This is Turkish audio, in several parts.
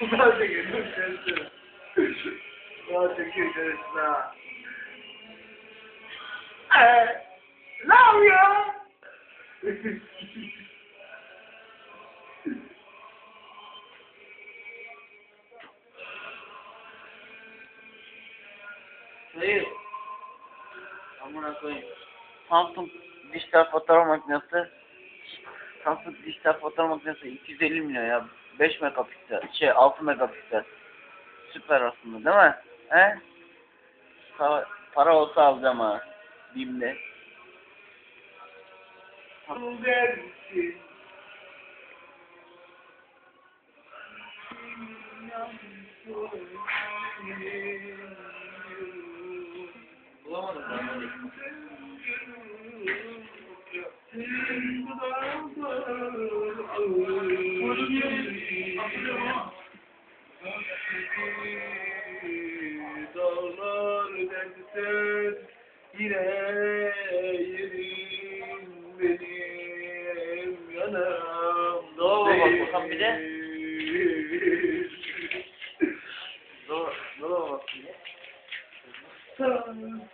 Bunlar çekiyor. Bunlar çekiyor çalışsana. Eee. Ne yapıyor? Hayır. Amına koyayım. Samsung dijital fotoğraf makinesi. Samsung dijital fotoğraf makinesi 250 milyon ya. 5 megapiksel. Şey 6 megapiksel. Süper aslında değil mi? He? Para, para olsa alacağım ha. Bim'de. Bulamadım ben. Dağlar dersen yine yerim benim yanım Doğru bak bakalım bir bakayım. Gücümden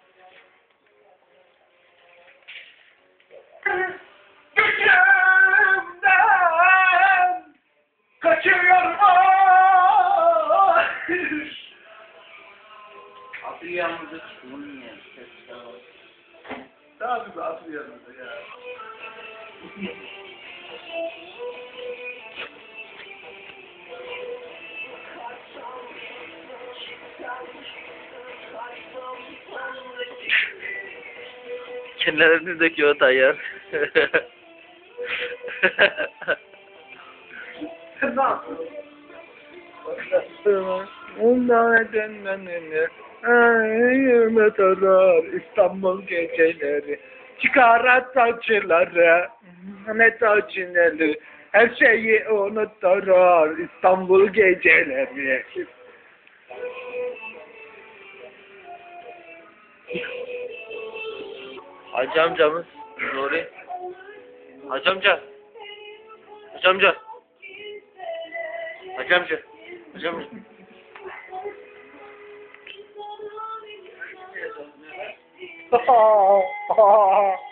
Niye? Ses çıkarma. Daha bir atıl yanında ya. Döküyor tayyar. Sen ne yapıyorsun? Ondan edenlenir. Yüme tarar İstanbul geceleri. Çıkar saçları. Ne saçları. Her şeyi unutturur İstanbul geceleri. Hacı amcamız. Nuri. Hacı amca. Hacı amca. Hacı amca. Hacı amca. Ha ha ha.